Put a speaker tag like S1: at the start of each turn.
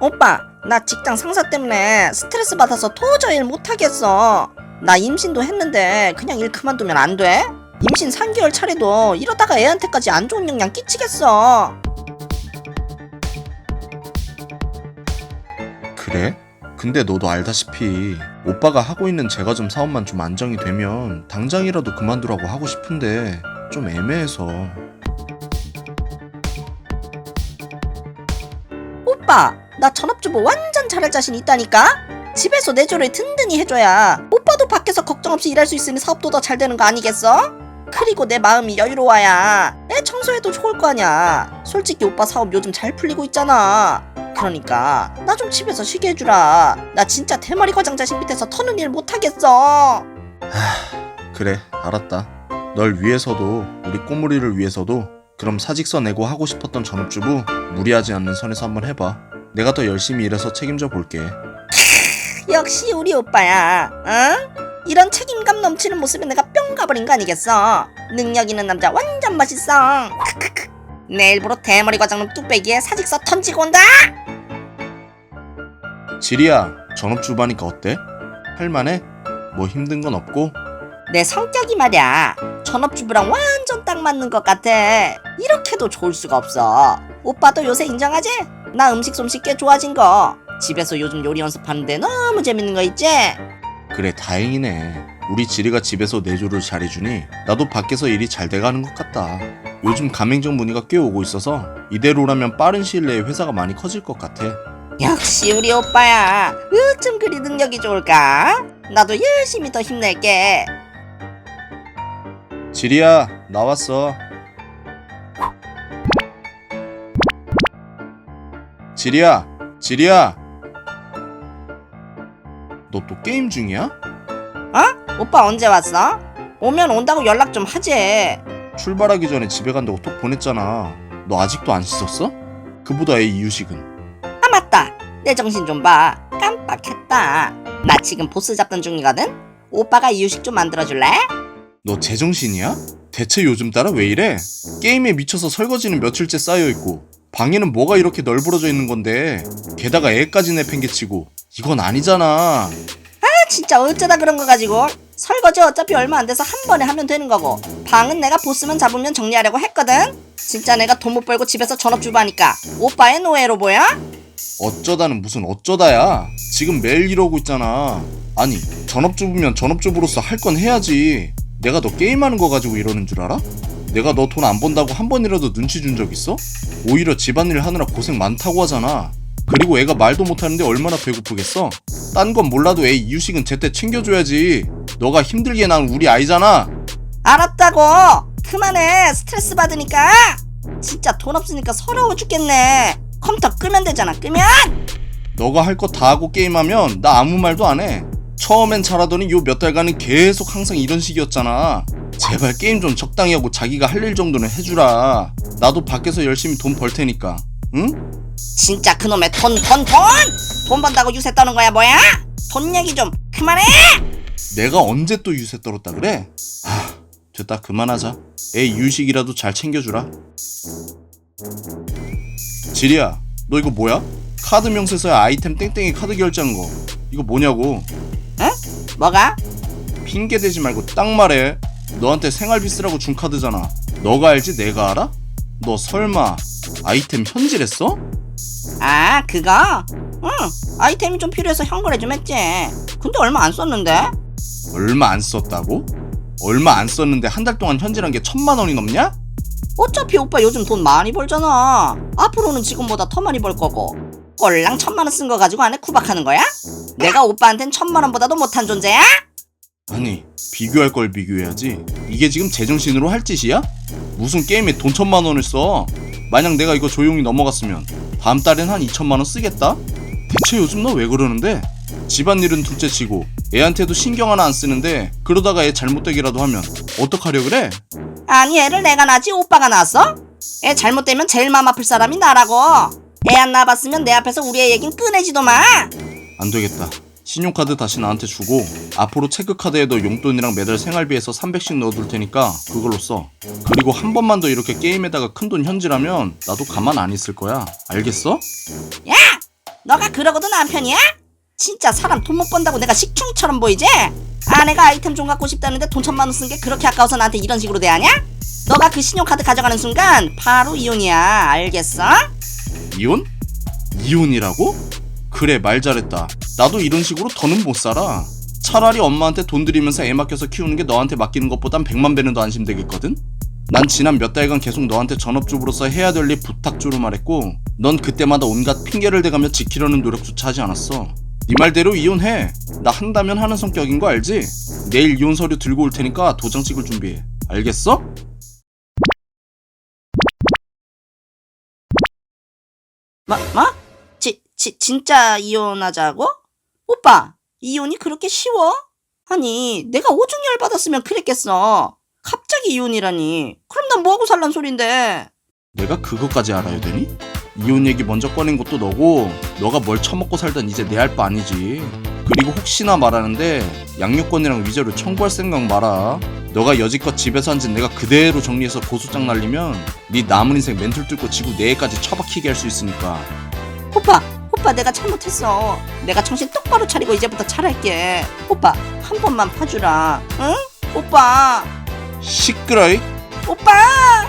S1: 오빠, 나 직장 상사 때문에 스트레스 받아서 도저히 일 못하겠어. 나 임신도 했는데 그냥 일 그만두면 안 돼? 임신 3개월 차례도 이러다가 애한테까지 안 좋은 영향 끼치겠어.
S2: 그래? 근데 너도 알다시피 오빠가 하고 있는 제과점 사업만 좀 안정이 되면 당장이라도 그만두라고 하고 싶은데 좀 애매해서
S1: 오빠, 나 전업주부 완전 잘할 자신 있다니까? 집에서 내조를 든든히 해줘야 오빠도 밖에서 걱정 없이 일할 수 있으니 사업도 더 잘 되는 거 아니겠어? 그리고 내 마음이 여유로워야 애 청소해도 좋을 거 아니야. 솔직히 오빠 사업 요즘 잘 풀리고 있잖아. 그러니까 나 좀 집에서 쉬게 해주라. 나 진짜 대머리 과장 자식 밑에서 터는 일 못하겠어.
S2: 그래 알았다 널 위해서도 우리 꼬물이를 위해서도 그럼 사직서 내고 하고 싶었던 전업주부 무리하지 않는 선에서 한번 해봐 내가 더 열심히 일해서 책임져 볼게
S1: 역시 우리 오빠야. 응? 이런 책임감 넘치는 모습에 내가 뿅 가버린 거 아니겠어? 능력 있는 남자 완전 멋있어. 크크크. 내일부로 대머리 과장놈 뚝배기에 사직서 던지고 온다.
S2: 지리야 전업주부하니까 어때? 할만해? 뭐 힘든 건 없고?
S1: 내 성격이 말이야. 전업주부랑 완전 딱 맞는 것 같아. 이렇게도 좋을 수가 없어. 오빠도 요새 인정하지? 나 음식 솜씨 꽤 좋아진 거. 집에서 요즘 요리 연습하는데 너무 재밌는 거 있지?
S2: 그래 다행이네 우리 지리가 집에서 내조를 잘해주니 나도 밖에서 일이 잘 돼가는 것 같다 요즘 가맹점 문의가 꽤 오고 있어서 이대로라면 빠른 시일 내에 회사가 많이 커질 것 같아
S1: 역시 우리 오빠야. 어쩜 그리 능력이 좋을까? 나도 열심히 더 힘낼게.
S2: 지리야 나왔어 지리야 지리야 너 또 게임 중이야?
S1: 어? 오빠 언제 왔어? 오면 온다고 연락 좀 하지.
S2: 출발하기 전에 집에 간다고 톡 보냈잖아 너 아직도 안 씻었어? 그보다 애 이유식은
S1: 아 맞다. 내 정신 좀 봐. 깜빡했다. 나 지금 보스 잡던 중이거든. 오빠가 이유식 좀 만들어줄래?
S2: 너 제정신이야? 대체 요즘 따라 왜 이래? 게임에 미쳐서 설거지는 며칠째 쌓여 있고 방에는 뭐가 이렇게 널브러져 있는 건데? 게다가 애까지 내팽개치고. 이건 아니잖아.
S1: 아 진짜 어쩌다 그런 거 가지고? 설거지 어차피 얼마 안 돼서 한 번에 하면 되는 거고. 방은 내가 보스만 잡으면 정리하려고 했거든. 진짜 내가 돈 못 벌고 집에서 전업주부 하니까. 오빠의 노예로 보여?
S2: 어쩌다는 무슨 어쩌다야? 지금 매일 이러고 있잖아. 아니 전업주부면 전업주부로서 할 건 해야지. 내가 너 게임하는 거 가지고 이러는 줄 알아? 내가 너 돈 안 번다고 한 번이라도 눈치 준 적 있어? 오히려 집안일 하느라 고생 많다고 하잖아 그리고 애가 말도 못하는데 얼마나 배고프겠어? 딴 건 몰라도 애 이유식은 제때 챙겨줘야지 너가 힘들게 낳은 우리 아이잖아
S1: 알았다고. 그만해. 스트레스 받으니까. 진짜 돈 없으니까 서러워 죽겠네. 컴퓨터 끄면 되잖아. 끄면.
S2: 너가 할 거 다 하고 게임하면 나 아무 말도 안 해. 처음엔 잘하더니 요 몇 달간은 계속 항상 이런 식이었잖아. 제발 게임 좀 적당히 하고 자기가 할 일 정도는 해주라. 나도 밖에서 열심히 돈 벌 테니까. 응?
S1: 진짜 그놈의 돈, 돈, 돈! 돈 번다고 유세 떠는 거야, 뭐야? 돈 얘기 좀 그만해!
S2: 내가 언제 또 유세 떨었다 그래? 아, 됐다 그만하자. 애 유식이라도 잘 챙겨주라. 지리야, 너 이거 뭐야? 카드 명세서에 아이템 땡땡이 카드 결제한 거. 이거 뭐냐고?
S1: 응? 뭐가?
S2: 핑계 대지 말고 딱 말해. 너한테 생활비 쓰라고 준 카드잖아. 너가 알지 내가 알아? 너 설마 아이템 현질했어?
S1: 아, 그거? 응, 아이템이 좀 필요해서 현금에 좀 했지. 근데 얼마 안 썼는데?
S2: 얼마 안 썼다고? 얼마 안 썼는데 한 달 동안 현질한 게 천만 원이 넘냐?
S1: 어차피 오빠 요즘 돈 많이 벌잖아. 앞으로는 지금보다 더 많이 벌 거고. 꼴랑 천만 원 쓴 거 가지고 안에 구박하는 거야? 내가 오빠한텐 천만 원보다도 못한 존재야?
S2: 아니 비교할 걸 비교해야지. 이게 지금 제정신으로 할 짓이야? 무슨 게임에 돈 천만 원을 써? 만약 내가 이거 조용히 넘어갔으면 다음 달엔 한 2천만 원 쓰겠다? 대체 요즘 너 왜 그러는데? 집안일은 둘째치고 애한테도 신경 하나 안 쓰는데 그러다가 애 잘못되기라도 하면 어떡하려 그래?
S1: 아니 애를 내가 낳지 오빠가 낳았어? 애 잘못되면 제일 마음 아플 사람이 나라고. 애 안 낳아봤으면 내 앞에서 우리 애 얘긴 꺼내지도 마.
S2: 안 되겠다. 신용카드 다시 나한테 주고 앞으로 체크카드에도 용돈이랑 매달 생활비에서 300씩 넣어둘 테니까 그걸로 써. 그리고 한 번만 더 이렇게 게임에다가 큰 돈 현질하면 나도 가만 안 있을 거야. 알겠어?
S1: 야! 너가 그러고도 남편이야? 진짜 사람 돈 못 번다고 내가 식충처럼 보이지? 아내가 아이템 좀 갖고 싶다는데 돈 천만 원 쓴 게 그렇게 아까워서 나한테 이런 식으로 대하냐? 너가 그 신용카드 가져가는 순간 바로 이혼이야 알겠어?
S2: 이혼? 이혼이라고? 그래 말 잘했다 나도 이런 식으로 더는 못 살아 차라리 엄마한테 돈 들이면서 애 맡겨서 키우는 게 너한테 맡기는 것보단 백만 배는 더 안심되겠거든? 난 지난 몇 달간 계속 너한테 전업주부로서 해야 될 일 부탁주로 말했고 넌 그때마다 온갖 핑계를 대가며 지키려는 노력조차 하지 않았어 네 말대로 이혼해 나 한다면 하는 성격인 거 알지? 내일 이혼 서류 들고 올 테니까 도장 찍을 준비해 알겠어?
S1: 뭐? 뭐? 지, 지, 진짜 이혼하자고? 오빠 이혼이 그렇게 쉬워? 아니 내가 오중 열받았으면 그랬겠어. 갑자기 이혼이라니. 그럼 난 뭐하고 살란 소린데?
S2: 내가 그것까지 알아야 되니? 이혼 얘기 먼저 꺼낸 것도 너고 너가 뭘 처먹고 살던 이제 내 할 바 아니지. 그리고 혹시나 말하는데 양육권이랑 위자료 청구할 생각 마라. 너가 여지껏 집에서 한 짓 내가 그대로 정리해서 고소장 날리면 네 남은 인생 멘틀 뚫고 지구 내일까지 처박히게 할 수 있으니까.
S1: 오빠 오빠 내가 잘못했어. 내가 정신 똑바로 차리고 이제부터 잘할게. 오빠 한 번만 봐주라. 응? 오빠.
S2: 시끄러이?
S1: 오빠